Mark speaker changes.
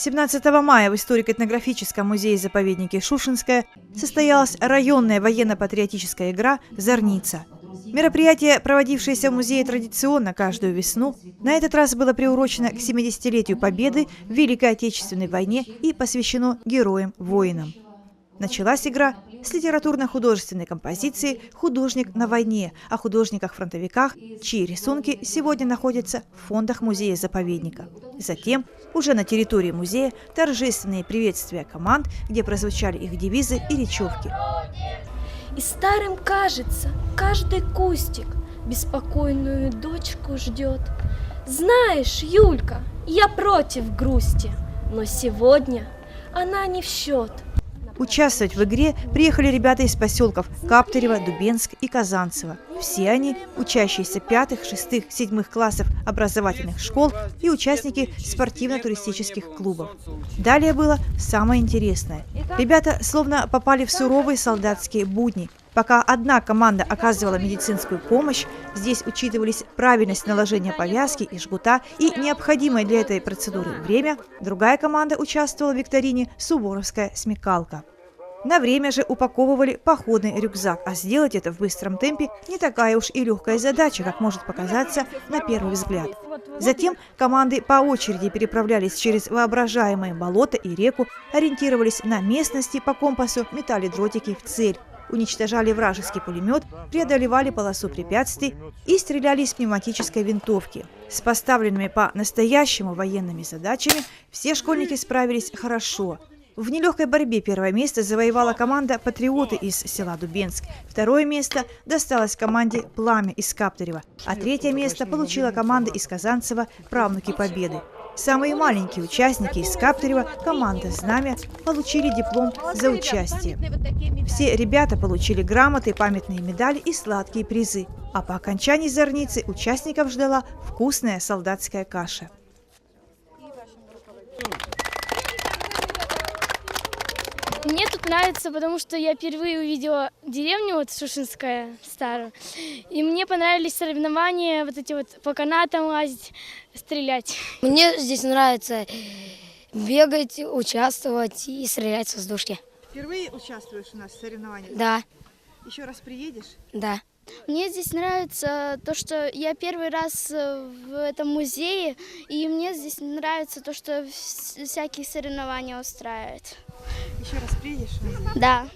Speaker 1: 17 мая в историко-этнографическом музее-заповеднике Шушинская состоялась районная военно-патриотическая игра «Зорница». Мероприятие, проводившееся в музее традиционно каждую весну, на этот раз было приурочено к 70-летию Победы в Великой Отечественной войне и посвящено героям-воинам. Началась игра с литературно-художественной композиции «Художник на войне» о художниках-фронтовиках, чьи рисунки сегодня находятся в фондах музея-заповедника. Затем, уже на территории музея, торжественные приветствия команд, где прозвучали их девизы и речевки.
Speaker 2: И старым кажется, каждый кустик беспокойную дочку ждет. Знаешь, Юлька, я против грусти, но сегодня она не в счет.
Speaker 1: Участвовать в игре приехали ребята из поселков Каптерево, Дубенск и Казанцево. Все они – учащиеся пятых, шестых, седьмых классов образовательных школ и участники спортивно-туристических клубов. Далее было самое интересное. Ребята словно попали в суровые солдатские будни. Пока одна команда оказывала медицинскую помощь, здесь учитывались правильность наложения повязки и жгута и необходимое для этой процедуры время, другая команда участвовала в викторине «Суворовская смекалка». На время же упаковывали походный рюкзак, а сделать это в быстром темпе не такая уж и легкая задача, как может показаться на первый взгляд. Затем команды по очереди переправлялись через воображаемые болото и реку, ориентировались на местности по компасу, метали дротики в цель уничтожали вражеский пулемет, преодолевали полосу препятствий и стреляли из пневматической винтовки. С поставленными по настоящему военными задачами все школьники справились хорошо. В нелегкой борьбе первое место завоевала команда «Патриоты» из села Дубенск. Второе место досталось команде «Пламя» из Каптерева. А третье место получила команда из Казанцева «Правнуки Победы». Самые маленькие участники из Каптерева, команда «Знамя» получили диплом за участие. Все ребята получили грамоты, памятные медали и сладкие призы. А по окончании зорницы участников ждала вкусная солдатская каша.
Speaker 3: Мне тут нравится, потому что я впервые увидела деревню вот Шушинская старую. И мне понравились соревнования, вот эти вот по канатам лазить, стрелять.
Speaker 4: Мне здесь нравится бегать, участвовать и стрелять с воздушки.
Speaker 1: Впервые участвуешь у нас в соревнованиях?
Speaker 4: Да,
Speaker 1: Еще раз приедешь?
Speaker 4: да.
Speaker 3: Мне здесь нравится то, что я первый раз э, в этом музее, и мне здесь нравится то, что вс- всякие соревнования устраивают.
Speaker 1: Еще раз приедешь?
Speaker 3: Да.